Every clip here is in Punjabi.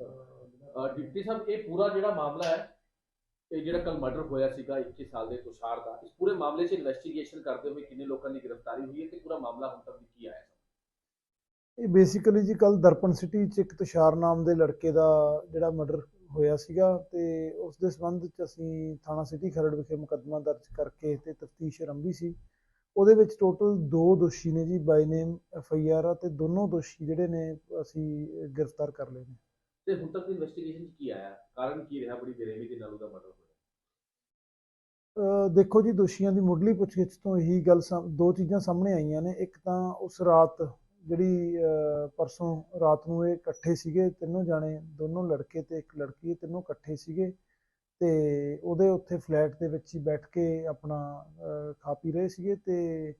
ਡਿਪਟੀ ਸਾਹਿਬ, ਇਹ ਪੂਰਾ ਜਿਹੜਾ ਮਾਮਲਾ ਹੈ, ਇਹ ਜਿਹੜਾ ਕੱਲ ਮਰਡਰ ਹੋਇਆ ਸੀਗਾ 21 ਸਾਲ ਦੇ ਤੁਸ਼ਾਰ ਦਾ, ਇਸ ਪੂਰੇ ਮਾਮਲੇ 'ਚ ਇਨਵੈਸਟੀਗੇਸ਼ਨ ਕਰਦੇ ਹੋਏ ਕਿੰਨੇ ਲੋਕਾਂ ਦੀ ਗ੍ਰਿਫਤਾਰੀ ਹੋਈ ਹੈ ਤੇ ਪੂਰਾ ਮਾਮਲਾ ਹੁਣ ਤੱਕ ਕੀ ਆਇਆ? ਇਹ ਬੇਸਿਕਲੀ ਜੀ ਕੱਲ ਦਰਪਣ ਸਿਟੀ ਚ ਇੱਕ ਤੁਸ਼ਾਰ ਨਾਮ ਦੇ ਲੜਕੇ ਦਾ ਜਿਹੜਾ ਮਰਡਰ ਹੋਇਆ ਸੀਗਾ ਤੇ ਉਸ ਦੇ ਸੰਬੰਧ ਚ ਅਸੀਂ ਥਾਣਾ ਸਿਟੀ ਖਰੜ ਵਿਖੇ ਮੁਕੱਦਮਾ ਦਰਜ ਕਰਕੇ ਤੇ ਤਫਤੀਸ਼ ਆਰੰਭੀ ਸੀ। ਉਹਦੇ ਵਿੱਚ ਟੋਟਲ ਦੋ ਦੋਸ਼ੀ ਨੇ ਜੀ ਬਾਈ ਨੇਮ ਐਫ ਆਈ ਆਰ ਆ ਤੇ ਦੋਨੋਂ ਦੋਸ਼ੀ ਜਿਹੜੇ ਨੇ, ਅਸੀਂ ਗ੍ਰਿਫਤਾਰ ਕਰ ਲਏ ਨੇ। ਤੇ ਹੁਣ ਤੱਕ ਦੀ ਇਨਵੈਸਟੀਗੇਸ਼ਨ ਕੀ ਆਇਆ? ਕਾਰਨ ਕੀ ਰਿਹਾ? ਬੜੀ ਬੇਰਹਿਮੀ ਦੇ ਨਾਲ ਉਹਦਾ ਮਰਡਰ ਹੋਇਆ। ਦੇਖੋ ਜੀ, ਦੋਸ਼ੀਆਂ ਦੀ ਮੁੱਢਲੀ ਪੁੱਛਗਿੱਛ ਤੋਂ ਇਹੀ ਗੱਲ ਦੋ ਚੀਜ਼ਾਂ ਸਾਹਮਣੇ ਆਈਆਂ ਨੇ। ਇੱਕ ਤਾਂ ਉਸ ਰਾਤ ਜਿਹੜੀ ਪਰਸੋਂ ਰਾਤ ਨੂੰ ਇਹ ਇਕੱਠੇ ਸੀਗੇ, ਤਿੰਨੋਂ ਜਾਣੇ, ਦੋਨੋਂ ਲੜਕੇ ਤੇ ਇੱਕ ਲੜਕੀ, ਤਿੰਨੋਂ ਇਕੱਠੇ ਸੀਗੇ। ਤੇ ਉਹਦੇ ਉੱਥੇ ਫਲੈਟ ਦੇ ਵਿੱਚ ਹੀ ਬੈਠ ਕੇ ਆਪਣਾ ਖਾ ਪੀ ਰਹੇ ਸੀਗੇ। ਤੇ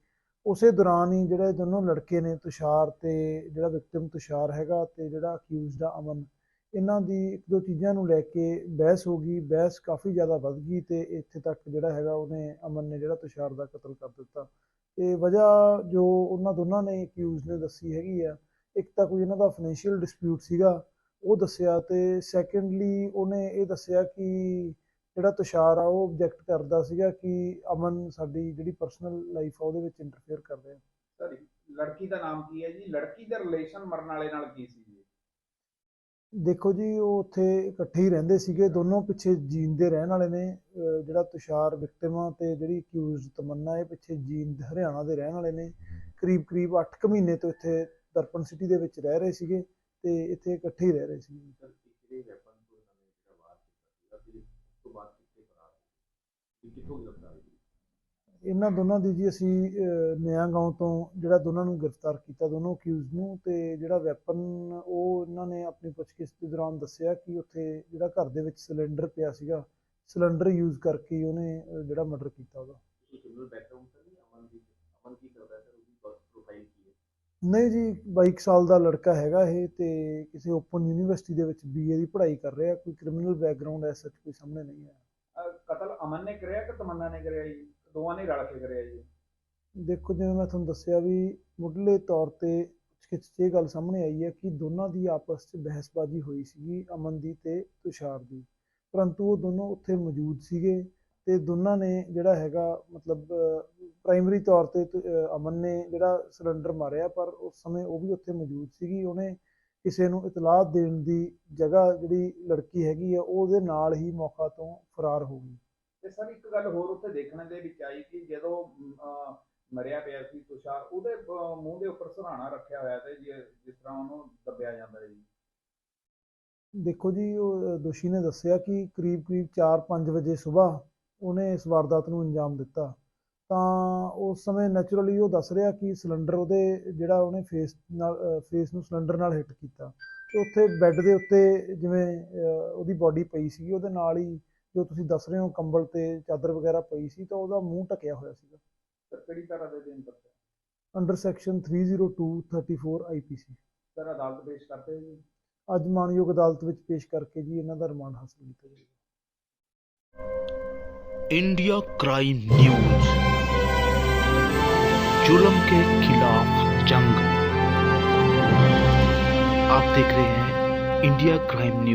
ਉਸੇ ਦੌਰਾਨ ਹੀ ਜਿਹੜੇ ਦੋਨੋਂ ਲੜਕੇ ਨੇ, ਤੁਸ਼ਾਰ ਤੇ ਜਿਹੜਾ ਵਿਕਟਿਮ ਤੁਸ਼ਾਰ ਹੈਗਾ ਤੇ ਜਿਹੜਾ ਅਕਿਊਜ਼ਡ ਆ ਅਮਨ ਇਹਨਾਂ ਦੀ ਇੱਕ ਦੋ ਚੀਜ਼ਾਂ ਨੂੰ ਲੈ ਕੇ ਬਹਿਸ ਹੋ ਗਈ, ਬਹਿਸ ਕਾਫੀ ਜ਼ਿਆਦਾ ਵੱਧ ਗਈ ਤੇ ਇੱਥੇ ਤੱਕ ਜਿਹੜਾ ਹੈਗਾ ਉਹਨੇ ਅਮਨ ਨੇ ਜਿਹੜਾ ਤੁਸ਼ਾਰ ਦਾ ਕਤਲ ਕਰ ਦਿੱਤਾ। ਤੇ ਵਜ੍ਹਾ ਜੋ ਉਹਨਾਂ ਦੋਨਾਂ ਨੇ ਅਕਿਊਜ਼ ਨੇ ਦੱਸੀ ਹੈਗੀ ਆ, ਇੱਕ ਤਾਂ ਕੋਈ ਇਹਨਾਂ ਦਾ ਫਾਈਨੈਂਸ਼ੀਅਲ ਡਿਸਪਿਊਟ ਸੀਗਾ, ਉਹ ਦੱਸਿਆ ਤੇ ਸੈਕੰਡਲੀ ਉਹਨੇ ਇਹ ਦੱਸਿਆ ਕਿ ਜਿਹੜਾ ਤੁਸ਼ਾਰ ਆ ਉਹ ਆਬਜੈਕਟ ਕਰਦਾ ਸੀਗਾ ਕਿ ਅਮਨ ਸਾਡੀ ਜਿਹੜੀ ਪਰਸਨਲ ਲਾਈਫ ਆ ਉਹਦੇ ਵਿੱਚ ਇੰਟਰਫੇਅਰ ਕਰ ਰਿਹਾ। ਸਰ ਲੜਕੀ ਦਾ ਨਾਮ ਕੀ ਹੈ ਜੀ? ਲੜਕੀ ਦਾ ਰਿਲੇਸ਼ਨ ਮਰਨ ਵਾਲੇ ਨਾਲ ਕੀ ਸੀ ਦੇਖੋ ਜੀ, ਉਹ ਉੱਥੇ ਇਕੱਠੇ ਹੀ ਰਹਿੰਦੇ ਸੀਗੇ। ਦੋਨੋਂ ਪਿੱਛੇ ਜੀਂਦ ਦੇ ਰਹਿਣ ਵਾਲੇ ਨੇ। ਜਿਹੜਾ ਤੁਸ਼ਾਰ ਵਿਕਟਿਮ ਆ ਤੇ ਜਿਹੜੀ ਅਕਿਊਜ਼ਡ ਤਮੰਨਾ, ਇਹ ਪਿੱਛੇ ਜੀਂਦ ਹਰਿਆਣਾ ਦੇ ਰਹਿਣ ਵਾਲੇ ਨੇ। ਕਰੀਬ ਕਰੀਬ 8 ਕੁ ਮਹੀਨੇ ਤੋਂ ਇੱਥੇ ਦਰਪਣ ਸਿਟੀ ਦੇ ਵਿੱਚ ਰਹਿ ਰਹੇ ਸੀਗੇ ਤੇ ਇੱਥੇ ਇਕੱਠੇ ਹੀ ਰਹਿ ਰਹੇ ਸੀ ਕਿੱਥੋਂ ਗ੍ਰਿਫਤਾਰ ਇਹਨਾਂ ਦੋਨਾਂ ਦੀ ਜੀ ਅਸੀਂ ਨਿਆਂ ਗਾਉਂ ਤੋਂ ਜਿਹੜਾ ਦੋਨਾਂ ਨੂੰ ਗ੍ਰਿਫਤਾਰ ਕੀਤਾ ਦੋਨੋਂ ਅਕਿਊਜ਼ ਨੂੰ ਤੇ ਜਿਹੜਾ ਵੈਪਨ ਉਹ ਇਹਨਾਂ ਨੇ ਆਪਣੀ ਪੁੱਛਗਿੱਛ ਦੇ ਦੌਰਾਨ ਦੱਸਿਆ ਕਿ ਉੱਥੇ ਜਿਹੜਾ ਘਰ ਦੇ ਵਿੱਚ ਸਿਲੰਡਰ ਪਿਆ ਸੀਗਾ ਸਿਲੰਡਰ ਯੂਜ਼ ਕਰਕੇ ਹੀ ਉਹਨੇ ਜਿਹੜਾ ਮਰਡਰ ਕੀਤਾ ਉਹਦਾ। ਨਹੀਂ? ਜੀ 22 ਸਾਲ ਦਾ ਲੜਕਾ ਹੈਗਾ ਇਹ ਤੇ ਕਿਸੇ ਓਪਨ ਯੂਨੀਵਰਸਿਟੀ ਦੇ ਵਿੱਚ ਬੀਏ ਦੀ ਪੜ੍ਹਾਈ ਕਰ ਰਿਹਾ ਕੋਈ ਕ੍ਰਿਮੀਨਲ ਬੈਕਗ੍ਰਾਉਂਡ ਐਸਾ ਕੋਈ ਸਾਹਮਣੇ ਨਹੀਂ ਆਇਆ। ਕਤਲ ਅਮਨ ਨੇ ਕਰਿਆ ਕਿ ਤਮੰਨਾ ਨੇ ਕਰਿਆ ਜੀ? ਦੋਵਾਂ ਨੇ ਰਲ ਕੇ ਕਰਿਆ ਜੀ। ਦੇਖੋ, ਜਿਵੇਂ ਮੈਂ ਤੁਹਾਨੂੰ ਦੱਸਿਆ ਵੀ ਮੁੱਢਲੇ ਤੌਰ ਤੇ ਪੁੱਛਗਿੱਛ ਇਹ ਗੱਲ ਸਾਹਮਣੇ ਆਈ ਹੈ ਕਿ ਦੋਨਾਂ ਦੀ ਆਪਸ 'ਚ ਬਹਿਸਬਾਜ਼ੀ ਹੋਈ ਸੀਗੀ ਅਮਨ ਦੀ ਤੇ ਤੁਸ਼ਾਰ ਦੀ। ਪਰੰਤੂ ਉਹ ਦੋਨੋਂ ਉੱਥੇ ਮੌਜੂਦ ਸੀਗੇ ਤੇ ਦੋਨਾਂ ਨੇ ਜਿਹੜਾ ਹੈਗਾ, ਮਤਲਬ ਪ੍ਰਾਇਮਰੀ ਤੌਰ ਤੇ ਤੁ- ਅਮਨ ਨੇ ਜਿਹੜਾ ਸਿਲੰਡਰ ਮਾਰਿਆ, ਪਰ ਉਸ ਸਮੇਂ ਉਹ ਵੀ ਉੱਥੇ ਮੌਜੂਦ ਸੀਗੀ। ਉਹਨੇ ਕਿਸੇ ਨੂੰ ਇਤਲਾਹ ਦੇਣ ਦੀ ਜਗ੍ਹਾ ਜਿਹੜੀ ਲੜਕੀ ਹੈਗੀ ਆ, ਉਹਦੇ ਨਾਲ ਹੀ ਮੌਕਾ ਤੋਂ ਫਰਾਰ ਹੋ ਗਈ। ਤੇ ਸਰ ਇੱਕ ਗੱਲ ਹੋਰ ਉੱਥੇ ਦੇਖਣ ਦੇ ਵਿੱਚ ਆਈ ਕਿ ਜਦੋਂ ਅਹ, ਮਰਿਆ ਪਿਆ ਸੀ ਤੁਸ਼ਾਰ ਉਹਦੇ ਅਹ, ਮੂੰਹ ਦੇ ਉੱਪਰ ਸਰਾਣਾ ਰੱਖਿਆ ਹੋਇਆ ਤੇ ਜਿ- ਜਿਸ ਤਰ੍ਹਾਂ ਉਹਨੂੰ ਦੱਬਿਆ ਜਾਂਦਾ ਹੈ ਜੀ ਦੇਖੋ ਜੀ ਉਹ ਅ, ਦੋਸ਼ੀ ਨੇ ਦੱਸਿਆ ਕਿ ਕਰੀਬ ਕਰੀਬ 4-5 ਵਜੇ ਸਵੇਰ ਉਹਨੇ ਇਸ ਵਾਰਦਾਤ ਨੂੰ ਅੰਜਾਮ ਦਿੱਤਾ। ਤਾਂ ਉਸ ਸਮੇਂ ਨੈਚੁਰਲੀ ਉਹ ਦੱਸ ਰਿਹਾ ਕਿ ਸਿਲੰਡਰ ਉਹਦੇ ਜਿਹੜਾ ਉਹਨੇ ਫੇਸ ਨਾਲ ਫੇਸ ਨੂੰ ਸਿਲੰਡਰ ਨਾਲ ਹਿੱਟ ਕੀਤਾ। ਤੇ ਉੱਥੇ ਬੈੱਡ ਦੇ ਉੱਤੇ ਜਿਵੇਂ ਅ, ਉਹਦੀ ਬਾਡੀ ਪਈ ਸੀ ਉਹਦੇ ਨਾਲ ਹੀ ਜੋ ਤੁਸੀਂ ਦੱਸ ਰਹੇ ਹੋ ਕੰਬਲ ਤੇ ਚਾਦਰ ਵਗੈਰਾ ਪਈ ਸੀ ਤਾਂ ਉਹਦਾ ਮੂੰਹ ਢਕਿਆ ਹੋਇਆ ਸੀਗਾ ਸਰ ਕਿਹੜੀ ਤਰ੍ਹਾਂ ਦੇ ਦਿਨ ਤੱਕ ਅੰਡਰ ਸੈਕਸ਼ਨ 302 34 ਆਈਪੀਸੀ ਸਰ ਅਦਾਲਤ ਪੇਸ਼ ਕਰਦੇ ਜੀ ਅੱਜ ਮਾਨਯੋਗ ਅਦਾਲਤ ਵਿੱਚ ਪੇਸ਼ ਕਰਕੇ ਜੀ ਇਹਨਾਂ ਦਾ ਰਿਮਾਂਡ ਹਾਸਲ ਕੀਤਾ ਜਾਵੇਗਾ इंडिया क्राइम न्यूज जुल्म के खिलाफ जंग आप देख रहे हैं इंडिया क्राइम न्यूज